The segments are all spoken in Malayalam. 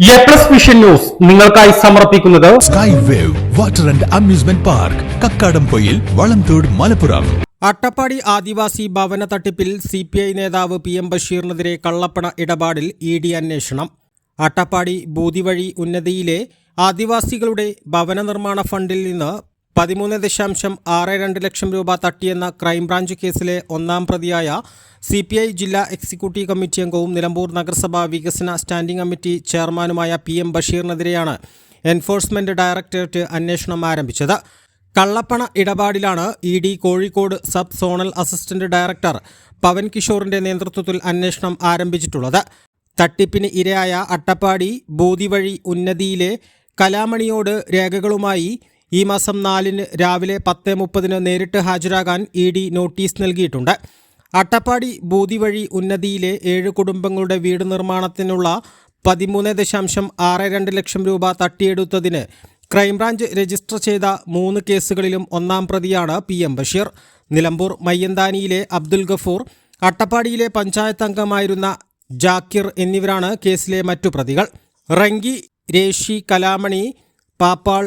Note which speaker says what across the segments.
Speaker 1: എ പ്ലസ് വിഷൻ ന്യൂസ് നിങ്ങൾക്കായി സമർപ്പിക്കുന്നത്
Speaker 2: sky wave water and amusement park Kakkadampoyil Valamthode Malappuram.
Speaker 3: Attappadi ആദിവാസി ഭവന തട്ടിപ്പിൽ സി പി ഐ നേതാവ് പി എം ബഷീറിനെതിരെ കള്ളപ്പണ ഇടപാടിൽ ഇ ഡി അന്വേഷണം. അട്ടപ്പാടി ബൂതിവഴി ഉന്നതിയിലെ ആദിവാസികളുടെ ഭവന നിർമ്മാണ ഫണ്ടിൽ നിന്ന് പതിമൂന്ന് ദശാംശം ആറ് രണ്ട് ലക്ഷം രൂപ തട്ടിയെന്ന ക്രൈംബ്രാഞ്ച് കേസിലെ ഒന്നാം പ്രതിയായ സി പി ഐ ജില്ലാ എക്സിക്യൂട്ടീവ് കമ്മിറ്റി അംഗവും നിലമ്പൂർ നഗരസഭാ വികസന സ്റ്റാൻഡിംഗ് കമ്മിറ്റി ചെയർമാനുമായ പി എം ബഷീറിനെതിരെയാണ് എൻഫോഴ്സ്മെന്റ് ഡയറക്ടറേറ്റ് അന്വേഷണം ആരംഭിച്ചത്. കള്ളപ്പണ ഇടപാടിലാണ് E D Kozhikode sub zonal assistant director Pavan കിഷോറിന്റെ നേതൃത്വത്തിൽ അന്വേഷണം ആരംഭിച്ചിട്ടുള്ളത്. തട്ടിപ്പിന് ഇരയായ അട്ടപ്പാടി ബോധിവഴി ഉന്നതിയിലെ കലാമണിയോട് രേഖകളുമായി ഈ മാസം നാലിന് രാവിലെ പത്ത് മുപ്പതിന് നേരിട്ട് ഹാജരാകാൻ ഇ ഡി നോട്ടീസ് നൽകിയിട്ടുണ്ട്. അട്ടപ്പാടി ബൂതിവഴി ഉന്നതിയിലെ ഏഴ് കുടുംബങ്ങളുടെ വീട് നിർമ്മാണത്തിനുള്ള പതിമൂന്ന് ദശാംശം ആറ് രണ്ട് ലക്ഷം രൂപ തട്ടിയെടുത്തതിന് ക്രൈംബ്രാഞ്ച് രജിസ്റ്റർ ചെയ്ത മൂന്ന് കേസുകളിലും ഒന്നാം പ്രതിയാണ് പി എം ബഷീർ. നിലമ്പൂർ മയ്യന്താനിയിലെ അബ്ദുൽ ഗഫൂർ അട്ടപ്പാടിയിലെ പഞ്ചായത്ത് അംഗമായിരുന്ന ജാക്കിർ എന്നിവരാണ് കേസിലെ മറ്റു പ്രതികൾ. റങ്കി രേഷി കലാമണി പാപ്പാൾ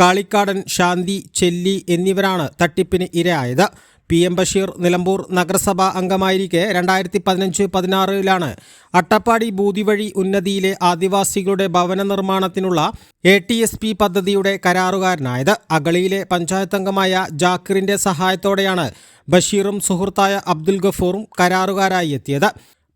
Speaker 3: കാളിക്കാടൻ ശാന്തി ചെല്ലി എന്നിവരാണ് തട്ടിപ്പിന് ഇരയായത്. പി. എം. ബഷീർ നിലമ്പൂർ നഗരസഭാ അംഗമായിരിക്കെ രണ്ടായിരത്തി പതിനഞ്ച് പതിനാറിലാണ് അട്ടപ്പാടി ബൂതിവഴി ഉന്നതിയിലെ ആദിവാസികളുടെ ഭവന നിർമ്മാണത്തിനുള്ള എ ടി എസ് പി പദ്ധതിയുടെ കരാറുകാരനായത്. അഗളിയിലെ പഞ്ചായത്ത് അംഗമായ ജാക്കിറിന്റെ സഹായത്തോടെയാണ് ബഷീറും സുഹൃത്തായ അബ്ദുൽ ഗഫൂറും കരാറുകാരായി എത്തിയത്.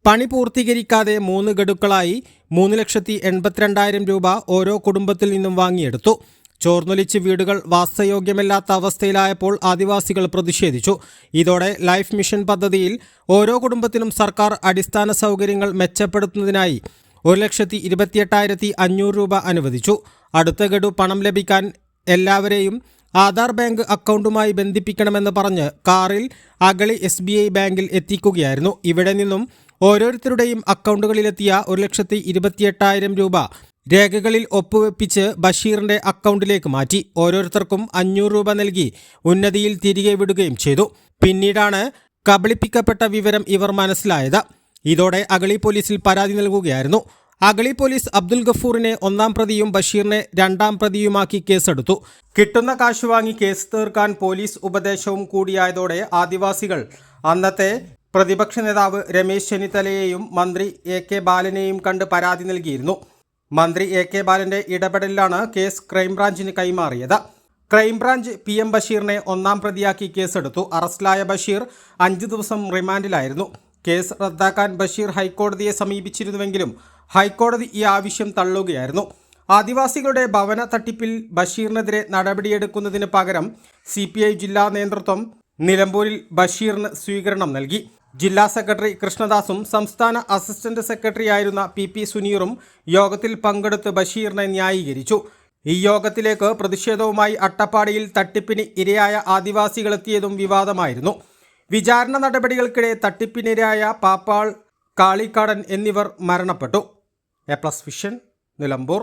Speaker 3: പണി പൂർത്തീകരിക്കാതെ മൂന്ന് ഗഡുക്കളായി മൂന്ന് ലക്ഷത്തി എൺപത്തിരണ്ടായിരം രൂപ ഓരോ കുടുംബത്തിൽ നിന്നും വാങ്ങിയെടുത്തു. ചോർന്നൊലിച്ച് വീടുകൾ വാസയോഗ്യമല്ലാത്ത അവസ്ഥയിലായപ്പോൾ ആദിവാസികൾ പ്രതിഷേധിച്ചു. ഇതോടെ ലൈഫ് മിഷൻ പദ്ധതിയിൽ ഓരോ കുടുംബത്തിനും സർക്കാർ അടിസ്ഥാന സൗകര്യങ്ങൾ മെച്ചപ്പെടുത്തുന്നതിനായി ഒരു ലക്ഷത്തി ഇരുപത്തിയെട്ടായിരത്തി അഞ്ഞൂറ് രൂപ അനുവദിച്ചു. അടുത്ത ഗഡു പണം ലഭിക്കാൻ എല്ലാവരെയും ആധാർ ബാങ്ക് അക്കൗണ്ടുമായി ബന്ധിപ്പിക്കണമെന്ന് പറഞ്ഞ് കാറിൽ അഗളി എസ് ബി ഐ ബാങ്കിൽ എത്തിക്കുകയായിരുന്നു. ഇവിടെ നിന്നും ഓരോരുത്തരുടെയും അക്കൗണ്ടുകളിലെത്തിയ ഒരു ലക്ഷത്തി ഇരുപത്തിയെട്ടായിരം രൂപ രേഖകളിൽ ഒപ്പുവെപ്പിച്ച് ബഷീറിന്റെ അക്കൗണ്ടിലേക്ക് മാറ്റി. ഓരോരുത്തർക്കും അഞ്ഞൂറ് രൂപ നൽകി ഉന്നതിയിൽ തിരികെ വിടുകയും ചെയ്തു. പിന്നീടാണ് കബളിപ്പിക്കപ്പെട്ട വിവരം ഇവർ മനസ്സിലായത്. ഇതോടെ അഗളി പോലീസിൽ പരാതി നൽകുകയായിരുന്നു. അഗളി പോലീസ് അബ്ദുൽ ഗഫൂറിനെ ഒന്നാം പ്രതിയും ബഷീറിനെ രണ്ടാം പ്രതിയുമാക്കി കേസെടുത്തു. കിട്ടുന്ന കാശ് വാങ്ങി കേസ് തീർക്കാൻ പോലീസ് ഉപദേശവും കൂടിയായതോടെ ആദിവാസികൾ അന്നത്തെ പ്രതിപക്ഷ നേതാവ് രമേശ് ചെന്നിത്തലയെയും മന്ത്രി എ കെ ബാലനെയും കണ്ട് പരാതി നൽകിയിരുന്നു. മന്ത്രി എ കെ ബാലന്റെ ഇടപെടലിലാണ് കേസ് ക്രൈംബ്രാഞ്ചിന് കൈമാറിയത്. ക്രൈംബ്രാഞ്ച് പി എം ബഷീറിനെ ഒന്നാം പ്രതിയാക്കി കേസെടുത്തു. അറസ്റ്റിലായ ബഷീർ അഞ്ച് ദിവസം റിമാൻഡിലായിരുന്നു. കേസ് റദ്ദാക്കാൻ ബഷീർ ഹൈക്കോടതിയെ സമീപിച്ചിരുന്നുവെങ്കിലും ഹൈക്കോടതി ഈ ആവശ്യം തള്ളുകയായിരുന്നു. ആദിവാസികളുടെ ഭവന തട്ടിപ്പിൽ ബഷീറിനെതിരെ നടപടിയെടുക്കുന്നതിന് പകരം സി ജില്ലാ നേതൃത്വം നിലമ്പൂരിൽ ബഷീറിന് സ്വീകരണം നൽകി. ജില്ലാ സെക്രട്ടറി കൃഷ്ണദാസും സംസ്ഥാന അസിസ്റ്റന്റ് സെക്രട്ടറി ആയിരുന്ന പി പി സുനീറും യോഗത്തിൽ പങ്കെടുത്ത് ബഷീറിനെ ന്യായീകരിച്ചു. ഈ യോഗത്തിലേക്ക് പ്രതിഷേധവുമായി അട്ടപ്പാടിയിൽ തട്ടിപ്പിന് ഇരയായ ആദിവാസികളെത്തിയതും വിവാദമായിരുന്നു. വിചാരണ നടപടികൾക്കിടെ തട്ടിപ്പിനിരയായ പാപ്പാൾ കാളിക്കാടൻ എന്നിവർ മരണപ്പെട്ടു. A plus vision Nilambur.